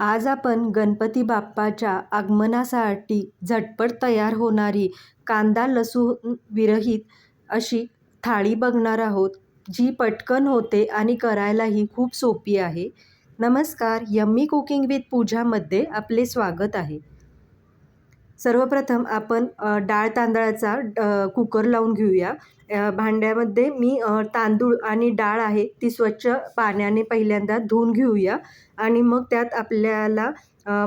आज आपण गणपती बाप्पाच्या आगमनासाठी झटपट तयार होणारी कांदा लसूण विरहित अशी थाळी बघणार आहोत जी पटकन होते आणि करायलाही खूप सोपी आहे. नमस्कार यम्मी कुकिंग विथ पूजामध्ये आपले स्वागत आहे. सर्वप्रथम आपण डाळ तांदळाचा कुकर लावून घेऊया. भांड्यामध्ये मी तांदूळ आणि डाळ आहे ती स्वच्छ पाण्याने पहिल्यांदा धुवून घेऊया. आणि मग त्यात आपल्याला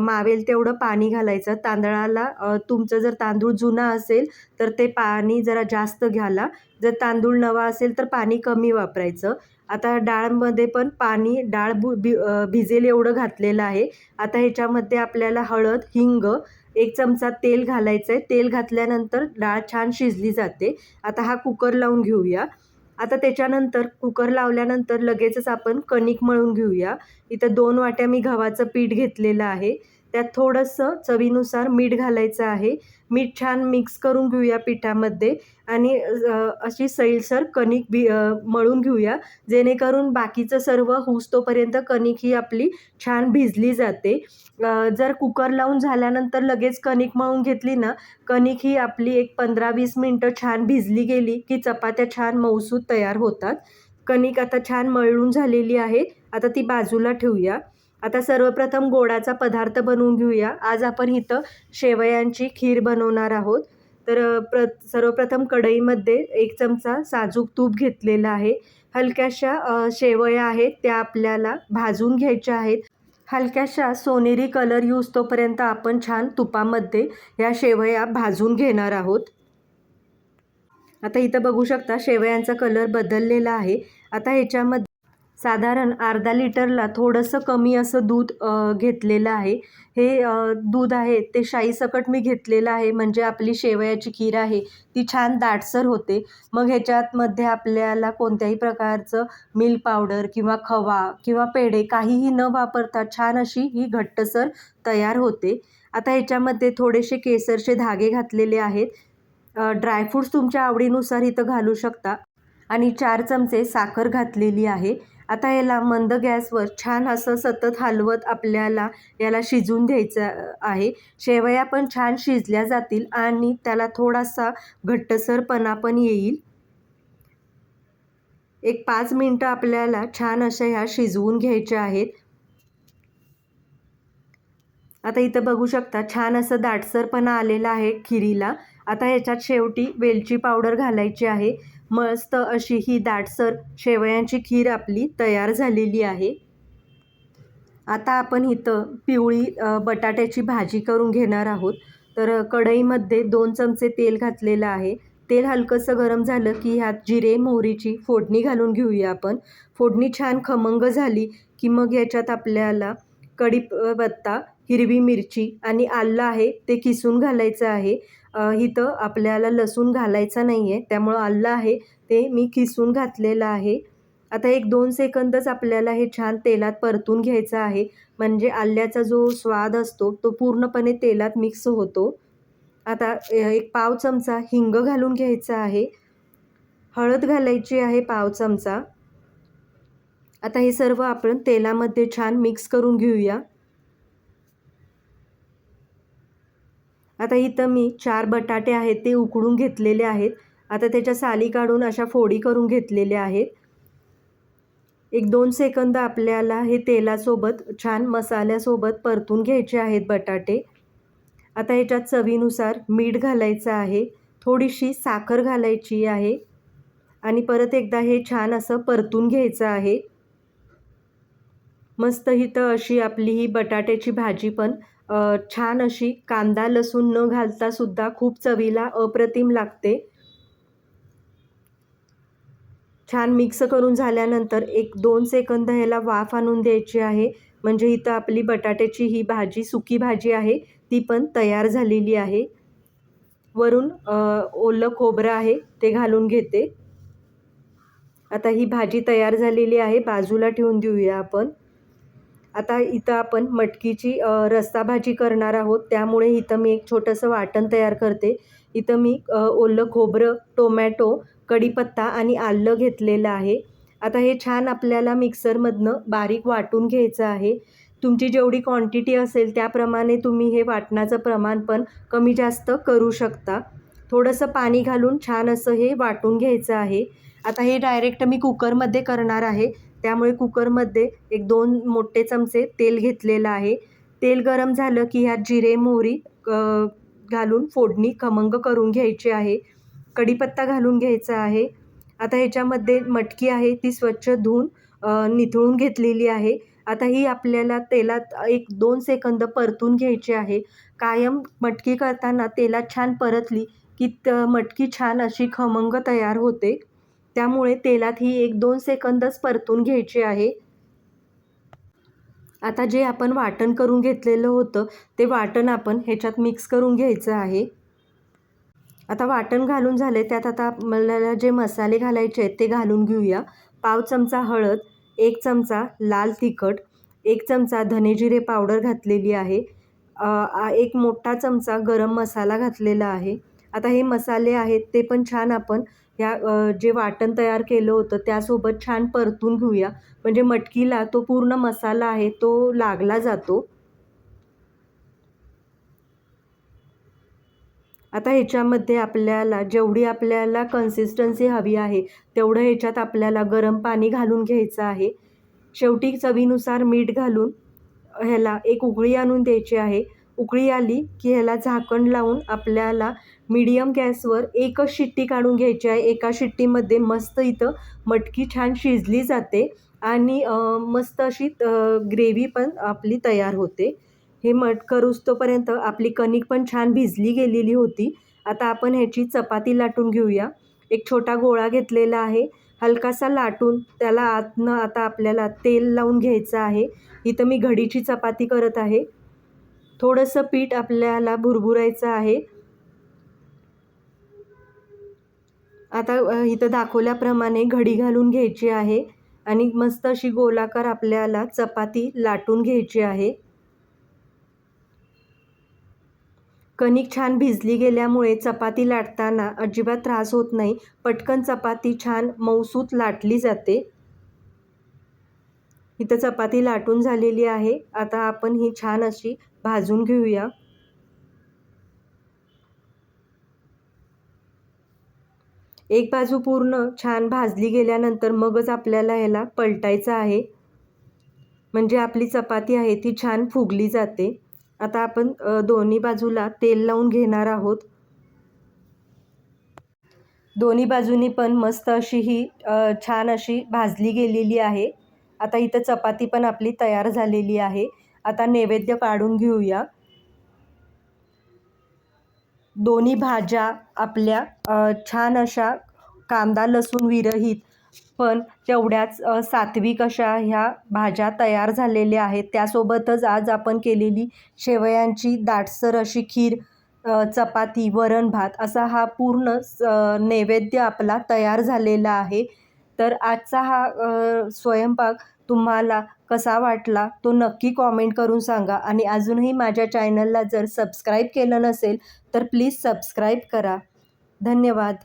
मावेल तेवढं पाणी घालायचं. तांदळाला तुमचं जर तांदूळ जुना असेल तर ते पाणी जरा जास्त घ्याला जर तांदूळ नवा असेल तर पाणी कमी वापरायचं. आता डाळमध्ये पण पाणी डाळ भु भिजेल एवढं घातलेलं आहे. आता ह्याच्यामध्ये आपल्याला हळद हिंग एक चमचा तेल घालायचं आहे तेल घातल्यानंतर डाळ छान शिजली जाते. आता हा कुकर लावून घेऊया. आता त्याच्यानंतर कुकर लावल्यानंतर लगेचच आपण कणिक मळून घेऊया. इथं दोन वाट्या मी गव्हाचं पीठ घेतलेलं आहे. त्यात थोडंसं चवीनुसार मीठ घालायचं आहे. मीठ छान मिक्स करून घेऊया पिठामध्ये आणि अशी सैलसर कणिक बी मळून घेऊया. जेणेकरून बाकीचं सर्व होऊस्तोपर्यंत कणिक ही आपली छान भिजली जाते. जर कुकर लावून झाल्यानंतर लगेच कणिक मळून घेतली ना कणिक ही आपली एक पंधरा वीस मिनटं छान भिजली गेली की चपात्या छान मऊसूत तयार होतात. कणिक आता छान मळून झालेली आहे. आता ती बाजूला ठेवूया. आता सर्वप्रथम गोडाचा पदार्थ बनवून घेऊया. आज आपण इथं शेवयांची खीर बनवणार आहोत. तर प्र सर्वप्रथम कढईमध्ये एक चमचा साजूक तूप घेतलेला आहे. हलक्याशा शेवया आहेत त्या आपल्याला भाजून घ्यायच्या आहेत. हलक्याशा सोनेरी कलर यूज तोपर्यंत आपण छान तुपामध्ये या शेवया भाजून घेणार आहोत. आता इथं बघू शकता शेवयांचा कलर बदललेला आहे. आता ह्याच्यामध्ये साधारण अर्धा लिटरला थोडंसं कमी असं दूध घेतलेलं आहे. हे दूध आहे ते शाईसकट मी घेतलेलं आहे म्हणजे आपली शेवयाची खीर आहे ती छान दाटसर होते. मग ह्याच्यातमध्ये आपल्याला कोणत्याही प्रकारचं मिल्क पावडर किंवा खवा किंवा पेढे काहीही न वापरता छान अशी ही घट्टसर तयार होते. आता ह्याच्यामध्ये थोडेसे केसरचे धागे घातलेले आहेत. ड्रायफ्रूट्स तुमच्या आवडीनुसार इथं घालू शकता. आणि चार चमचे साखर घातलेली आहे. आता याला मंद गॅसवर छान असं सतत हलवत आपल्याला याला शिजून द्यायचं आहे. शेवया पण छान शिजल्या जातील आणि त्याला थोडासा घट्टसरपणा पण येईल. एक पाच मिनटं आपल्याला छान अशा ह्या शिजवून घ्यायच्या आहेत. आता इथं बघू शकता छान असं दाटसरपणा आलेला आहे खिरीला. आता ह्याच्यात शेवटी वेलची पावडर घालायची आहे. मस्त अशी ही दाटसर शेवयांची खीर आपली तयार झालेली आहे. आता आपण इथं पिवळी बटाट्याची भाजी करून घेणार आहोत. तर कढईमध्ये दोन चमचे तेल घातलेलं आहे. तेल हलकंसं गरम झालं की ह्यात जिरे मोहरीची फोडणी घालून घेऊया आपण. फोडणी छान खमंग झाली की मग याच्यात आपल्याला कढीपत्ता हिरवी मिरची आणि आलं आहे ते किसून घालायचं आहे. इथं आपल्याला लसूण घालायचा नाही आहे त्यामुळं आलं आहे. ते मी किसून घातलेलं आहे. आता एक दोन सेकंदच आपल्याला हे छान तेलात परतून घ्यायचं आहे. म्हणजे आल्याचा जो स्वाद असतो तो पूर्णपणे तेलात मिक्स होतो. आता एक पाव चमचा हिंग घालून घ्यायचा आहे. हळद घालायची आहे पाव चमचा. आता हे सर्व आपण तेलामध्ये छान मिक्स करून घेऊया. आता इथं मी चार बटाटे आहेत ते उकडून घेतलेले आहेत. आता त्याच्या साली काढून अशा फोडी करून घेतलेल्या आहेत. एक दोन सेकंद आपल्याला हे तेलासोबत छान मसाल्यासोबत परतून घ्यायचे आहेत बटाटे. आता ह्याच्यात चवीनुसार मीठ घालायचं आहे. थोडीशी साखर घालायची आहे. आणि परत एकदा हे छान असं परतून घ्यायचं आहे. मस्त इथं अशी आपली ही बटाट्याची भाजी पण छान अशी कांदा लसूण न घालता सुद्धा खूप चवीला अप्रतिम लागते. छान मिक्स करून झाल्यानंतर एक दोन सेकंद ह्याला वाफ आणून द्यायची आहे. म्हणजे इथं आपली बटाट्याची ही भाजी सुकी भाजी आहे ती पण तयार झालेली आहे. वरून ओलं खोबरं आहे ते घालून घेते. आता ही भाजी तयार झालेली आहे बाजूला ठेवून देऊया आपण. आता इथं आपण मटकीची अ, रस्सा भाजी करणार आहोत. त्यामुळे इथं मी एक छोटंसं वाटण तयार करते. इथं मी ओलं खोबरं टोमॅटो कढीपत्ता आणि आलं घेतलेलं आहे. आता हे छान आपल्याला मिक्सरमधनं बारीक वाटून घ्यायचं आहे. तुमची जेवढी क्वांटिटी असेल त्याप्रमाणे तुम्ही हे वाटणाचं प्रमाण पण कमी जास्त करू शकता. थोडंसं पाणी घालून छान असं हे वाटून घ्यायचं आहे. आता हे डायरेक्ट मी कुकरमध्ये करणार आहे. त्यामुळे कुकरमध्ये एक दोन मोठे चमचे तेल घेतलेलं आहे. तेल गरम झालं की ह्यात जिरे मोहरी घालून फोडणी खमंग करून घ्यायची आहे. कढीपत्ता घालून घ्यायचा आहे. आता ह्याच्यामध्ये मटकी आहे ती स्वच्छ धुवून निथळून घेतलेली आहे. आता ही आपल्याला तेलात एक दोन सेकंद परतून घ्यायची आहे. कायम मटकी करताना तेलात छान परतली की त मटकी छान अशी खमंग तयार होते. त्यामुळे तेलात ही एक दोन सेकंदच परतून घ्यायची आहे. आता जे आपण वाटण करून घेतलेलं होतं ते वाटण आपण ह्याच्यात मिक्स करून घ्यायचं आहे. आता वाटण घालून झाले त्यात आता आपल्याला जे मसाले घालायचे आहेत ते घालून घेऊया. पाव चमचा हळद एक चमचा लाल तिखट एक चमचा धनेजिरे पावडर घातलेली आहे. एक मोठा चमचा गरम मसाला घातलेला आहे. आता हे मसाले आहेत ते पण छान आपण ह्या जे वाटण तयार केलं होतं त्यासोबत छान परतून घेऊया. म्हणजे मटकीला तो पूर्ण मसाला आहे तो लागला जातो. आता ह्याच्यामध्ये आपल्याला जेवढी आपल्याला कन्सिस्टन्सी हवी आहे तेवढं ह्याच्यात आपल्याला गरम पाणी घालून घ्यायचं आहे. शेवटी चवीनुसार मीठ घालून ह्याला एक उकळी आणून द्यायची आहे. उकळी आली की ह्याला झाकण लावून आपल्याला मीडियम गॅसवर एकच शिट्टी काढून घ्यायची आहे. एका शिट्टीमध्ये मस्त इथं मटकी छान शिजली जाते आणि मस्त अशी ग्रेव्ही पण आपली तयार होते. हे मट करूस आपली कणिक पण छान भिजली गेलेली होती. आता आपण ह्याची चपाती लाटून घेऊया. एक छोटा गोळा घेतलेला आहे. हलकासा लाटून त्याला आतनं आता आपल्याला तेल लावून घ्यायचं आहे. इथं मी घडीची चपाती करत आहे. थोडंसं पीठ आपल्याला भुरभुरायचं आहे. आता इथं दाखवल्याप्रमाणे घडी घालून घ्यायची आहे आणि मस्त अशी गोलाकार आपल्याला चपाती लाटून घ्यायची आहे. कणिक छान भिजली गेल्यामुळे चपाती लाटताना अजिबात त्रास होत नाही. पटकन चपाती छान मऊसूत लाटली जाते. इथं चपाती लाटून झालेली आहे. आता आपण ही छान अशी भाजून घेऊया. एक बाजू पूर्ण छान भाजली गेल्यानंतर मगच आपल्याला ह्याला पलटायचं आहे. म्हणजे आपली चपाती आहे ती छान फुगली जाते. आता आपण दोन्ही बाजूला तेल लावून घेणार आहोत. दोन्ही बाजूनी पण मस्त अशी ही छान अशी भाजली गेलेली आहे. आता इथं चपाती पण आपली तयार झालेली आहे. आता नैवेद्य काढून घेऊया. दोन्ही भाज्या आपल्या छान अशा कांदा लसूण विरहित पण तेवढ्याच सात्विक अशा ह्या भाज्या तयार झालेल्या आहेत. त्यासोबतच आज आपण केलेली शेवयांची दाटसर अशी खीर चपाती वरण भात असा हा पूर्ण स- नैवेद्य आपला तयार झालेला आहे. तर आजचा हा स्वयंपाक तुम्हाला कसा वाटला तो नक्की कॉमेंट करून सांगा. आणि अजूनही माझ्या चॅनलला जर सबस्क्राईब केलं नसेल तर प्लीज सबस्क्राईब करा. धन्यवाद.